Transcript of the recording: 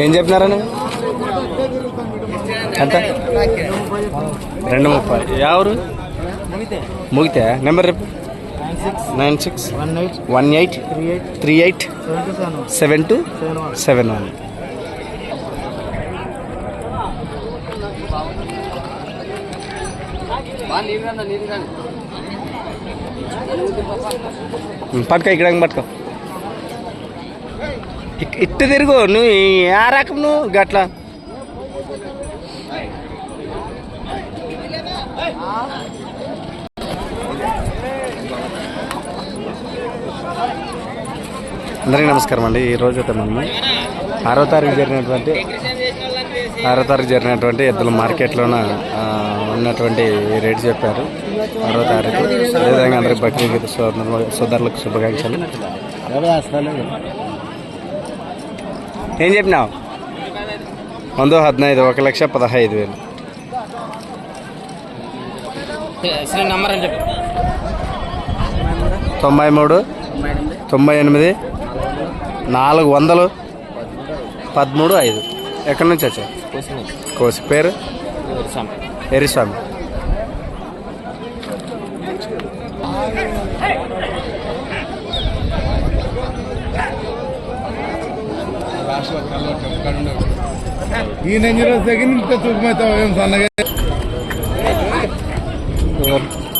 ఏం చెప్పినారని? ఎంత? రెండు ముప్పై. ఎవరు? ముగితే? నెంబర్ రేపు nine six. One eight. Three eight. Seven two. Seven one. పట్టుక ఇక్కడ పట్టుకో. ఇట్ట తిరుగు నువ్వు ఆ రకం నువ్వు గట్లా. అందరికీ నమస్కారం అండి. ఈరోజు అయితే మనము ఆరో తారీఖు జరిగినటువంటి ఆరో తారీఖు జరిగినటువంటి ఎద్దుల మార్కెట్లోన ఉన్నటువంటి రేటు చెప్పారు. ఆరో తారీఖు. అదేవిధంగా అందరికి బక్రీద్ సోదరులకు శుభాకాంక్షలు. ఏం చెప్పినావు? వంద హద్నైదు ఒక లక్ష పదహైదు వేలు. నంబర్ అని చెప్పి. తొంభై మూడు తొంభై ఎనిమిది నాలుగు వందలు పదమూడు ఐదు. ఎక్కడి నుంచి వచ్చావు? కోసి పేరు? ఎరిస్వామి. ఈ నెంజర్ సెకండ్ ఇంకా చూపమవుతావు ఏం సన్నగా? Lord.